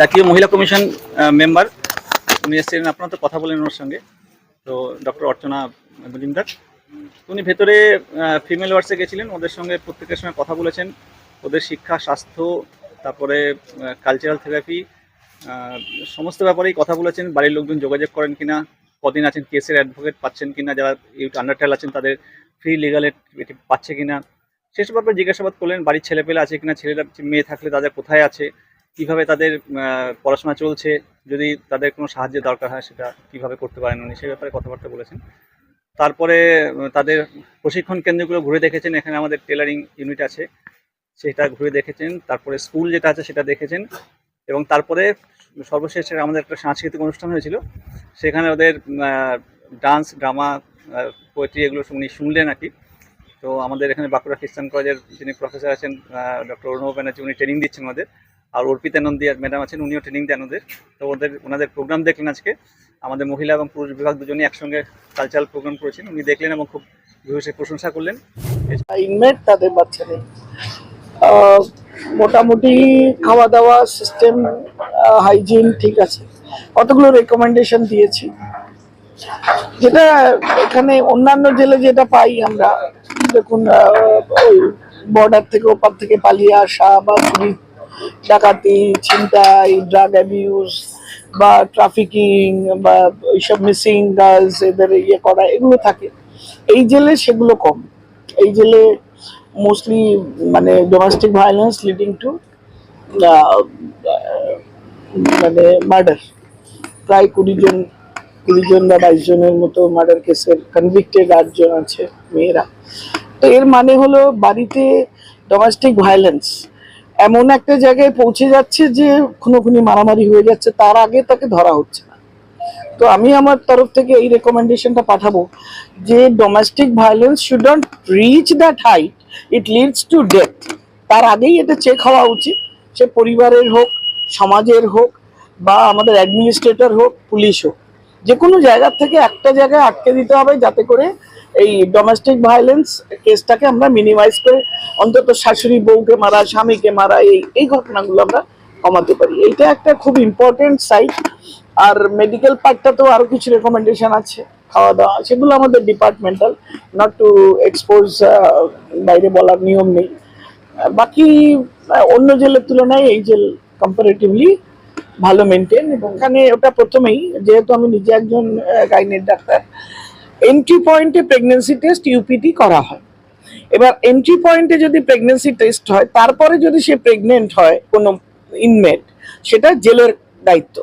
জাতীয় মহিলা commission member উনি এসেছিলেন, আপনারা তো কথা বলেন ওনার সঙ্গে। তো ডক্টর অর্চনা মজুমদার, উনি ভেতরে ফিমেল ওয়ার্ডসে গেছিলেন, ওদের সঙ্গে প্রত্যেকের সঙ্গে কথা বলেছেন। ওদের শিক্ষা, স্বাস্থ্য, তারপরে কালচারাল থেরাপি সমস্ত ব্যাপারেই কথা বলেছেন। বাড়ির লোকজন যোগাযোগ করেন কিনা, কদিন আছেন, কেসের অ্যাডভোকেট পাচ্ছেন কিনা, যারা আন্ডার ট্রায়াল আছেন, তাদের ফ্রি লিগাল এটি পাচ্ছে কিনা। সেসব ব্যাপারে জিজ্ঞাসাবাদ করলেন, বাড়ির ছেলেপেলে আছে কিনা, ছেলেরা, মেয়ে থাকলে তাদের কোথায় আছে? কীভাবে তাদের পড়াশোনা চলছে, যদি তাদের কোনো সাহায্যের দরকার হয় সেটা কীভাবে করতে পারেন উনি, সে ব্যাপারে কথাবার্তা বলেছেন। তারপরে তাদের প্রশিক্ষণ কেন্দ্রগুলো ঘুরে দেখেছেন, এখানে আমাদের টেলারিং ইউনিট আছে, সেটা ঘুরে দেখেছেন, তারপরে স্কুল যেটা আছে সেটা দেখেছেন, এবং তারপরে সর্বশেষ আমাদের একটা সাংস্কৃতিক অনুষ্ঠান হয়েছিল, সেখানে ওদের ডান্স, ড্রামা পোয়েট্রি এগুলো উনি শুনলেন আর কি। তো আমাদের এখানে বাঁকুড়া খ্রিস্টান কলেজের যিনি প্রফেসর আছেন ডক্টর অরুণব ব্যানার্জি, উনি ট্রেনিং দিচ্ছেন আমাদের। আর অর্পিতা নন্দী ম্যাডাম আছেন, উনিও ট্রেনিং দেন ওদের। তো ওদের, ওনাদের প্রোগ্রাম দেখলেন আজকে। আমাদের মহিলা এবং পুরুষ বিভাগ দুজনেই একসঙ্গে কালচারাল প্রোগ্রাম করেছেন। উনি দেখলেন এবং খুব ভূয়সী প্রশংসা করলেন। তাদের বাচ্চাদের। মোটামুটি খাওয়া দাওয়া সিস্টেম হাইজিন ঠিক আছে। কতগুলো রেকমেন্ডেশন দিয়েছি। যেটা এখানে অন্যান্য জেলে যেটা পাই আমরা, দেখুন বর্ডার থেকে ওপার থেকে পালিয়ে আসা বা ডাকাতি, ছিনতাই ড্রাগ অ্যাবিউজ বা ট্রাফিকিং বা এইসব মিসিং গার্লস এদের ইয়ে করা, এগুলো থাকে। এই জেলে সেগুলো কম। এই জেলে মোস্টলি মানে ডোমেস্টিক ভায়োলেন্স লিডিং টু মানে মার্ডার প্রায় কুড়ি জন কুড়ি জন বা বাইশ জনের মতো মার্ডার কেসের কনভিক্টেড আটজন আছে, মেয়েরা। তো এর মানে হলো বাড়িতে ডোমেস্টিক ভায়োলেন্স এমন একটা জায়গায় পৌঁছে যাচ্ছে যে খুনোখুনি মারামারি হয়ে যাচ্ছে, তার আগে তাকে ধরা হচ্ছে না। তো আমি আমার তরফ থেকে এই রেকমেন্ডেশনটা পাঠাবো যে domestic violence should not reach that height it leads to death তার আগেই এটা চেক হওয়া উচিত, সে পরিবারের হোক, সমাজের হোক বা আমাদের অ্যাডমিনিস্ট্রেটর হোক, পুলিশ হোক। যে কোনো জায়গা থেকে একটা জায়গায় আটকে দিতে হবে যাতে করে এই ডোমেস্টিক ভায়োলেন্স কেসটাকে আমরা মিনিমাইজ করে অন্তত শাশুড়ি বউকে মারা, স্বামীকে মারা, এই এই ঘটনাগুলো আমরা কমাতে পারি। এইটা একটা খুব ইম্পর্টেন্ট সাইট আর মেডিকেল পার্টটা তো আরও কিছু রেকমেন্ডেশন আছে খাওয়া দাওয়া সেগুলো আমাদের ডিপার্টমেন্টাল নট টু এক্সপোজ বাইরে বলার নিয়ম নেই। বাকি অন্য জেলের তুলনায় এই জেল কম্পারেটিভলি ভালো মেনটেন এবং এখানে ওটা প্রথমেই, যেহেতু আমি নিজে একজন গাইনের ডাক্তার এন্ট্রি পয়েন্টে প্রেগনেন্সি টেস্ট ইউপিটি করা হয়। এবার এন্ট্রি পয়েন্টে যদি প্রেগনেন্সি টেস্ট হয়, তারপরে যদি সে প্রেগনেন্ট হয়, কোনো ইনমেট সেটা জেলের দায়িত্ব।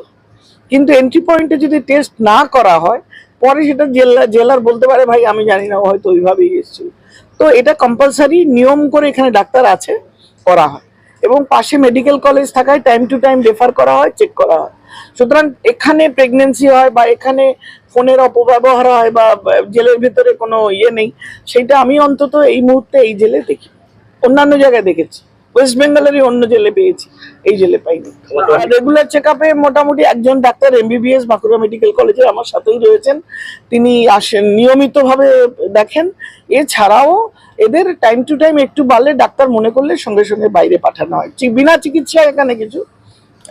কিন্তু এন্ট্রি পয়েন্টে যদি টেস্ট না করা হয়, পরে সেটা জেলা, জেলার বলতে পারে, ভাই, আমি জানি না হয়তো ওইভাবেই এসেছিল। তো এটা কম্পালসারি নিয়ম করে এখানে ডাক্তার আছে, করা হয়। এবং পাশে মেডিকেল কলেজ থাকায় টাইম টু টাইম রেফার করা হয় চেক করা হয়। সুতরাং এখানে প্রেগনেন্সি হয় বা এখানে ফোনের অপব্যবহার হয় বা জেলের ভিতরে কোনো ইয়ে নেই, সেটা আমি অন্তত এই মুহূর্তে এই জেলে দেখি। অন্যান্য জায়গায় দেখেছি। ওয়েস্ট বেঙ্গলেরই অন্য জেলে পেয়েছি এই জেলে পাইনি। রেগুলার চেক আপে মোটামুটি একজন ডাক্তার এমবিবিএস বাঁকুড়া মেডিকেল কলেজে আমার সাথেই রয়েছেন। তিনি আসেন নিয়মিতভাবে দেখেন। এছাড়াও এদের টাইম টু টাইম একটু বাড়লে ডাক্তার মনে করলে সঙ্গে সঙ্গে বাইরে পাঠানো হয়। বিনা চিকিৎসা এখানে কিছু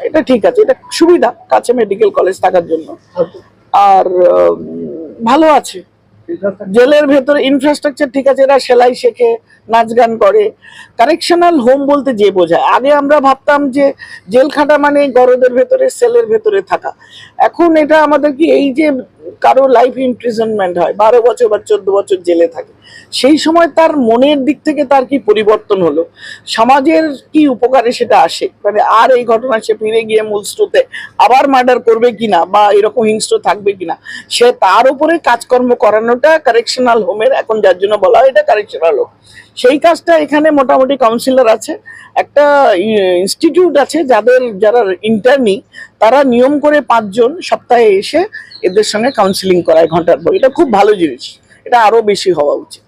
এটা ঠিক আছে এটা সুবিধা কাছে মেডিকেল কলেজ থাকার জন্য। আর ভালো আছে। জেলের ভেতরে ইনফ্রাস্ট্রাকচার ঠিক আছে, এরা সেলাই শেখে, নাচ গান করে। কারেকশনাল হোম বলতে যে বোঝায়। আগে আমরা ভাবতাম যে জেল খাটা মানে গরদের ভেতরে, সেলের ভেতরে থাকা। এখন এটা আমাদের কি এই যে কারও লাইফ ইমপ্রিজনমেন্ট হয়, বারো বছর বা চোদ্দ বছর জেলে থাকে, সেই সময় তার মনের দিক থেকে তার কি পরিবর্তন হলো? সমাজের কি উপকারে সেটা আসে? মানে আর এই ঘটনা সে ফিরে গিয়ে মূল স্রোতে আবার মার্ডার করবে কিনা বা এরকম হিংস্র থাকবে কিনা? সে তার উপরে কাজকর্ম করানোটা কারেকশনাল হোমের এখন যার জন্য বলা হয় এটা কারেকশনাল হোম সেই কাজটা এখানে মোটামুটি কাউন্সিলর আছে, একটা ইনস্টিটিউট আছে যাদের, যারা ইন্টার্নি তারা নিয়ম করে পাঁচজন সপ্তাহে এসে এদের সঙ্গে কাউন্সিলিং করায় ঘণ্টার পর। এটা খুব ভালো জিনিস, এটা আরও বেশি হওয়া উচিত।